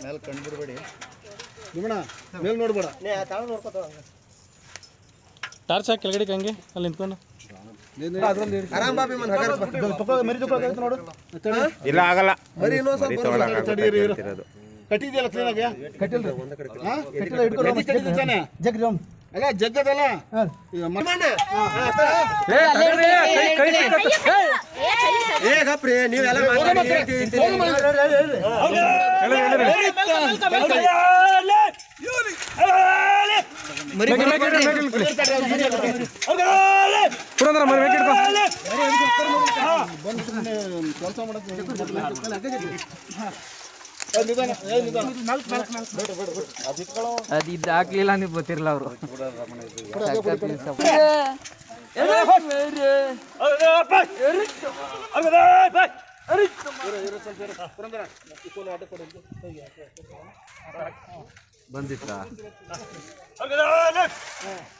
ಮೇಲೆ ಕಂಡ್ಬಿಡ್ಬೇಡಿ ಮೇಲೆ ನೋಡ್ಬೇಡ ಟಾರ್ಚ್ ಹಾಕಿ ಕೆಳಗಡೆ ಹಂಗೆ ಅಲ್ಲಿ ನಿಂತ್ಕೊಂಡು. ಆರಾಮ್ ಬಾಬಿ ಮನ್ ಹಗರ ಮರಿ ತಗೊಳಕ ನೋಡು ಇಲ್ಲ ಆಗಲ್ಲ ಮರಿ. ಕಟ್ಟಿದ್ಯಲ್ಲ ಕಟ್ಟಿಲ್ರಿ? ಕಟ್ಟಿಲ್ಲ ಹಿಡ್ಕೊಂಡು ಅಲ್ಲ ಜಗ್ಗದಲ್ಲ ನೀವೆಲ್ಲ ಮಾತಾಡಿ ಹೇಳ್ತೀವಿ ಅಂತೀರಿ. ಬಂದು ಸುಮ್ನೆ ಕೆಲಸ ಮಾಡಕ್ಕೆ ಏ, ನಿಧಾನ, ಏ, ನಿಧಾನ. ಅದು ಇದು ಹಾಕ್ಲಿಲ್ಲ ನೀವು ಗೊತ್ತಿರಲ್ಲ ಅವರು ಬಂದಿತ್ತಾ